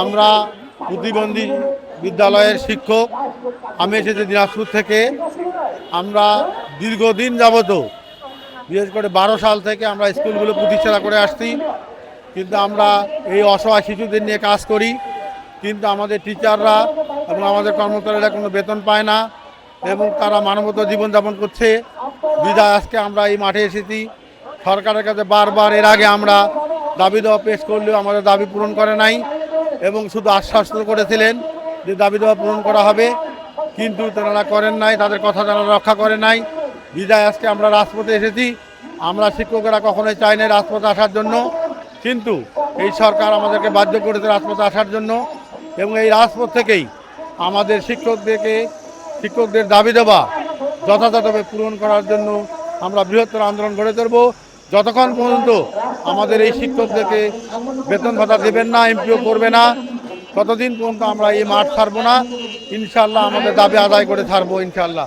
আমরা প্রতিবন্ধী বিদ্যালয়ের শিক্ষক, আমি এসেছি দিনাজপুর থেকে। আমরা দীর্ঘদিন যাবত, বিশেষ করে বারো সাল থেকে আমরা স্কুলগুলো প্রতিষ্ঠা করে আসছি। কিন্তু আমরা এই অসহায় শিশুদের নিয়ে কাজ করি। কিন্তু আমাদের টিচাররা এবং আমাদের কর্মচারীরা কোনো বেতন পায় না এবং তারা মানবত জীবনযাপন করছে। বিদায়, আজকে আমরা এই মাঠে এসেছি। সরকারের কাছে বারবার এর আগে আমরা দাবি দেওয়া পেশ করলেও আমাদের দাবি পূরণ করে নাই। এবং শুধু আশ্বাস করেছিলেন যে দাবি দেওয়া পূরণ করা হবে, কিন্তু তারা করেন নাই, তাদের কথা তারা রক্ষা করে নাই। বিদায়, আজকে আমরা রাজপথে এসেছি। আমরা শিক্ষকেরা কখনোই চাই না রাজপথে আসার জন্য, কিন্তু এই সরকার আমাদেরকে বাধ্য করেছে রাজপথে আসার জন্য। এবং এই রাজপথ থেকেই আমাদের শিক্ষকদেরকে, শিক্ষকদের দাবি দেওয়া যথাযথভাবে পূরণ করার জন্য আমরা বৃহত্তর আন্দোলন গড়ে তুলব। যতক্ষণ পর্যন্ত আমাদের এই শিক্ষকদেরকে বেতন ভাতা দেবেন না, এমপিও করবে না, ততদিন পর্যন্ত আমরা এই মাঠ ছাড়বো না। ইনশাল্লাহ আমাদের দাবি আদায় করে ছাড়বো ইনশাল্লাহ